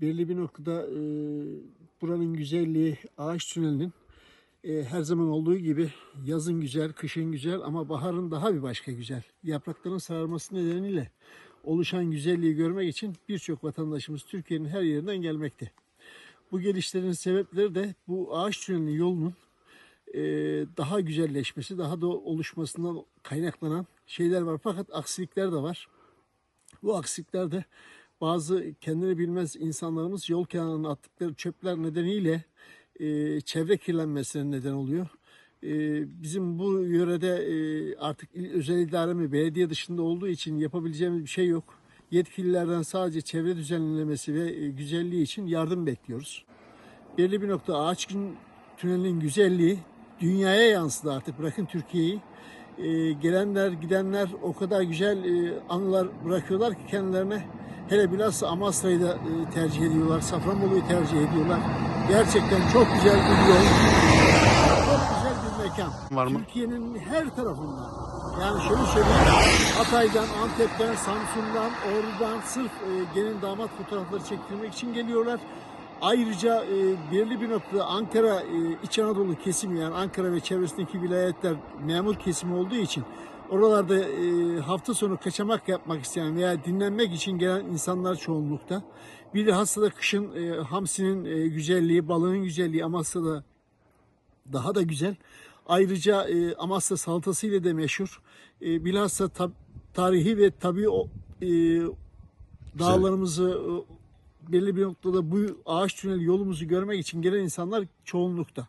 belli bir noktada e, buranın güzelliği ağaç tünelinin e, her zaman olduğu gibi yazın güzel, kışın güzel ama baharın daha bir başka güzel. Yaprakların sararması nedeniyle oluşan güzelliği görmek için birçok vatandaşımız Türkiye'nin her yerinden gelmekte. Bu gelişlerin sebepleri de bu ağaç tünelinin yolunun e, daha güzelleşmesi, daha da oluşmasından kaynaklanan şeyler var. Fakat aksilikler de var. Bu aksilikler de bazı kendini bilmez insanlarımız yol kenarına attıkları çöpler nedeniyle e, çevre kirlenmesine neden oluyor. E, bizim bu yörede e, artık il, özel idare mi belediye dışında olduğu için yapabileceğimiz bir şey yok. Yetkililerden sadece çevre düzenlemesi ve e, güzelliği için yardım bekliyoruz. Belli bir nokta ağaç gün tünelinin güzelliği dünyaya yansıdı artık bırakın Türkiye'yi. E, gelenler gidenler o kadar güzel e, anılar bırakıyorlar ki kendilerine hele bilhassa Amasra'yı da e, tercih ediyorlar. Safranbolu'yu tercih ediyorlar. Gerçekten çok güzel bir yol. Çok güzel bir mekan. Var mı? Türkiye'nin her tarafından. Yani şöyle söyleyeyim. Hatay'dan, Antep'ten, Samsun'dan, Ordu'dan sırf e, gelin damat fotoğrafları çektirmek için geliyorlar. Ayrıca e, belirli bir noktada Ankara, e, İç Anadolu kesimi yani Ankara ve çevresindeki vilayetler memur kesimi olduğu için oralarda e, hafta sonu kaçamak yapmak isteyen veya dinlenmek için gelen insanlar çoğunlukta. Bir de da kışın e, hamsinin e, güzelliği, balığın güzelliği Amasya'da daha da güzel. Ayrıca e, Amasya salatasıyla da meşhur. E, bilhassa tab- tarihi ve e, dağlarımızı e, belli bir noktada bu ağaç tüneli yolumuzu görmek için gelen insanlar çoğunlukta.